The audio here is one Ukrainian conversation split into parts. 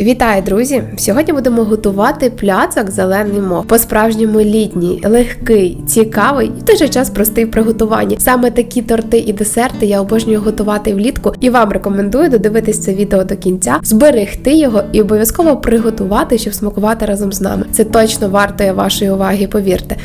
Вітаю, друзі! Сьогодні будемо готувати пляцок зелений мох. По-справжньому літній, легкий, цікавий і в той же час простий в приготуванні. Саме такі торти і десерти я обожнюю готувати влітку і вам рекомендую додивитись це відео до кінця, зберегти його і обов'язково приготувати, щоб смакувати разом з нами. Це точно вартує вашої уваги, повірте.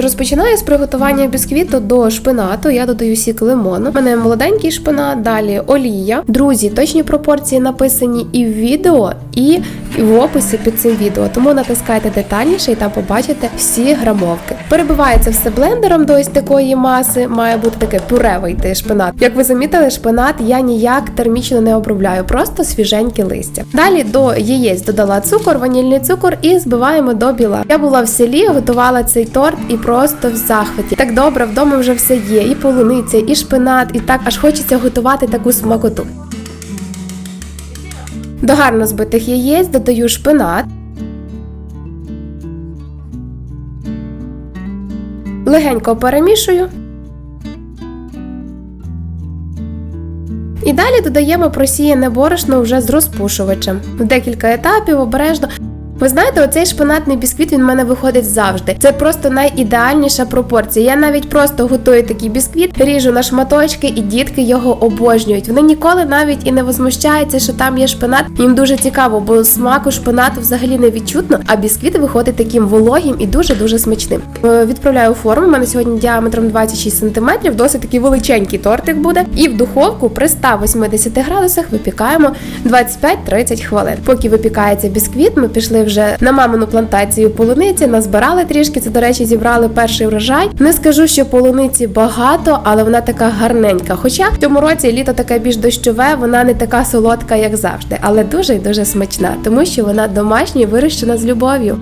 Розпочинаю з приготування бісквіту до шпинату. Я додаю сік лимону. У мене молоденький шпинат, далі олія. Друзі, точні пропорції написані і в відео, і в описі під цим відео. Тому натискайте детальніше і там побачите всі грамовки. Перебивається все блендером до ось такої маси. Має бути таке пюре вийти шпинат. Як ви замітили, шпинат я ніяк термічно не обробляю, просто свіженьке листя. Далі до яєць додала цукор, ванільний цукор і збиваємо до біла. Я була в селі, готувала цей торт і просто в захваті. Так добре, вдома вже все є, і полуниця, і шпинат, і так аж хочеться готувати таку смакоту. До гарно збитих яєць додаю шпинат. Легенько перемішую. І далі додаємо просіяне борошно вже з розпушувачем. В декілька етапів обережно. Ви знаєте, оцей шпинатний бісквіт він в мене виходить завжди. Це просто найідеальніша пропорція. Я навіть просто готую такий бісквіт, ріжу на шматочки, і дітки його обожнюють. Вони ніколи навіть і не возмущаються, що там є шпинат. Їм дуже цікаво, бо смаку шпинату взагалі не відчутно, а бісквіт виходить таким вологим і дуже дуже смачним. Е, Відправляю форму. У мене сьогодні діаметром 26 см, досить такий величенький тортик буде. І в духовку при 180 градусах випікаємо 25-30 хвилин. Поки випікається бісквіт, ми пішли вже на мамину плантацію полуниці, назбирали трішки. Це, до речі, зібрали перший врожай. Не скажу, що полуниці багато, але вона така гарненька. Хоча в цьому році літо таке більш дощове, вона не така солодка, як завжди, але дуже і дуже смачна, тому що вона домашня і вирощена з любов'ю.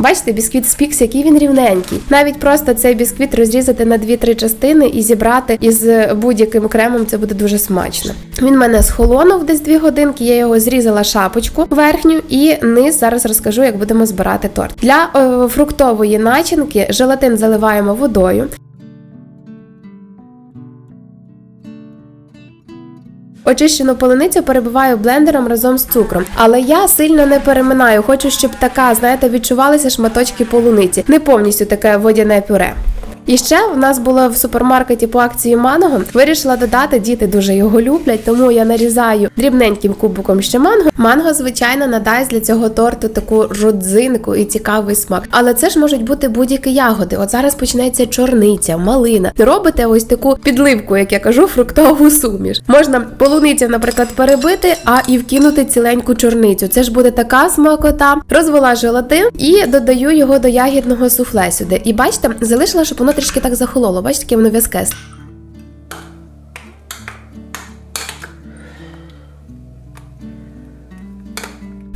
Бачите, бісквіт спікс, який він рівненький. Навіть просто цей бісквіт розрізати на 2-3 частини і зібрати із будь-яким кремом це буде дуже смачно. Він мене схолонув десь 2 годинки, я його зрізала шапочку верхню і низ зараз розкажу, як будемо збирати торт. Для е, фруктової начинки желатин заливаємо водою. Очищену полуницю перебиваю блендером разом з цукром, але я сильно не переминаю. Хочу, щоб така, знаєте, відчувалися шматочки полуниці, не повністю таке водяне пюре. І ще в нас було в супермаркеті по акції манго. Вирішила додати, діти дуже його люблять, тому я нарізаю дрібненьким кубиком ще манго. Манго, звичайно, надасть для цього торту таку родзинку і цікавий смак. Але це ж можуть бути будь-які ягоди. От зараз почнеться чорниця, малина. Робите ось таку підливку, як я кажу, фруктову суміш. Можна полуницю, наприклад, перебити, а і вкинути ціленьку чорницю. Це ж буде така смакота. Розвела желатин і додаю його до ягідного суфле сюди. І бачите, залишила, щоб воно трішки так захололо. Бачите, яке воно в'язке.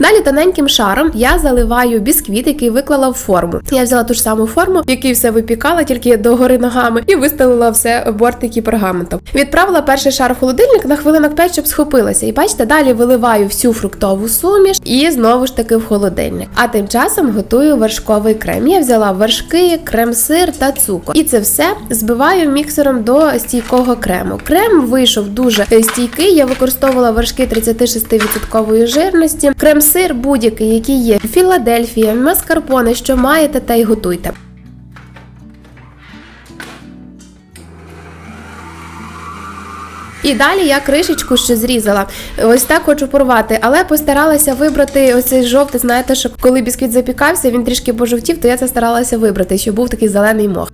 Далі тоненьким шаром я заливаю бісквіт, який виклала в форму. Я взяла ту ж саму форму, в якій все випікала, тільки догори ногами, і вистелила все бортики пергаментом. Відправила перший шар в холодильник на хвилинок 5, щоб схопилося. І бачите, далі виливаю всю фруктову суміш і знову ж таки в холодильник. А тим часом готую вершковий крем. Я взяла вершки, крем-сир та цукор. І це все збиваю міксером до стійкого крему. Крем вийшов дуже стійкий. Я використовувала вершки 36% жирності. Крем сир будь-який, який є. Філадельфія, маскарпоне, що маєте, та й готуйте. І далі я кришечку ще зрізала. Ось так хочу порвати, але постаралася вибрати ось цей жовтий, знаєте, що коли бісквіт запікався, він трішки пожовтів, то я це старалася вибрати, щоб був такий зелений мох.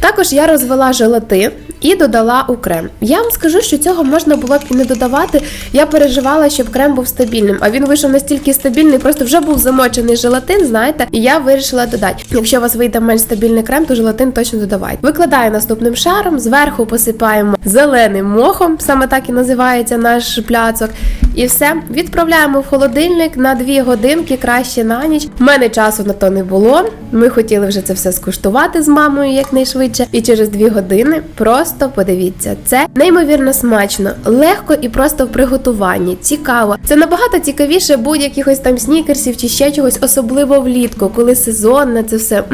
Також я розвела желатин і додала у крем. Я вам скажу, що цього можна було б і не додавати. Я переживала, щоб крем був стабільним, а він вийшов настільки стабільний, просто вже був замочений желатин, знаєте, і я вирішила додати. Якщо у вас вийде менш стабільний крем, то желатин точно додавайте. Викладаю наступним шаром, зверху посипаємо зеленим мохом, саме так і називається наш пляцок. І все, відправляємо в холодильник на 2 годинки, краще на ніч. У мене часу на то не було. Ми хотіли вже це все скуштувати з мамою якнайшвидше. І через 2 години просто подивіться, це неймовірно смачно, легко і просто в приготуванні. Цікаво. Це набагато цікавіше будь-якихось там снікерсів чи ще чогось, особливо влітку, коли сезонне це все.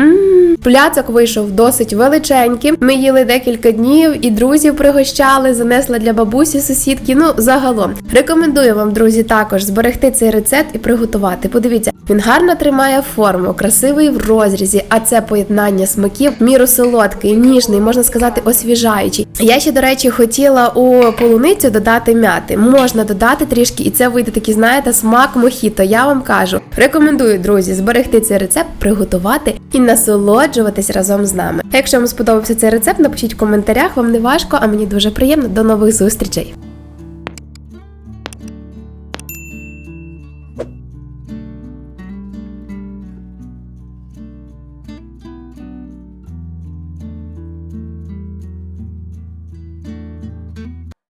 Пляцок вийшов досить величенький. Ми їли декілька днів і друзів пригощали, занесла для бабусі сусідки. Ну, загалом рекомендую вам, друзі, також зберегти цей рецепт і приготувати. Подивіться, він гарно тримає форму, красивий в розрізі, а це поєднання смаків, міру м'який, ніжний, можна сказати, освіжаючий. Я ще, до речі, хотіла у полуницю додати м'яти. Можна додати трішки, і це вийде такий, знаєте, смак мохіто. Я вам кажу. Рекомендую, друзі, зберегти цей рецепт, приготувати і насолоджуватись разом з нами. Якщо вам сподобався цей рецепт, напишіть в коментарях, вам не важко, а мені дуже приємно. До нових зустрічей!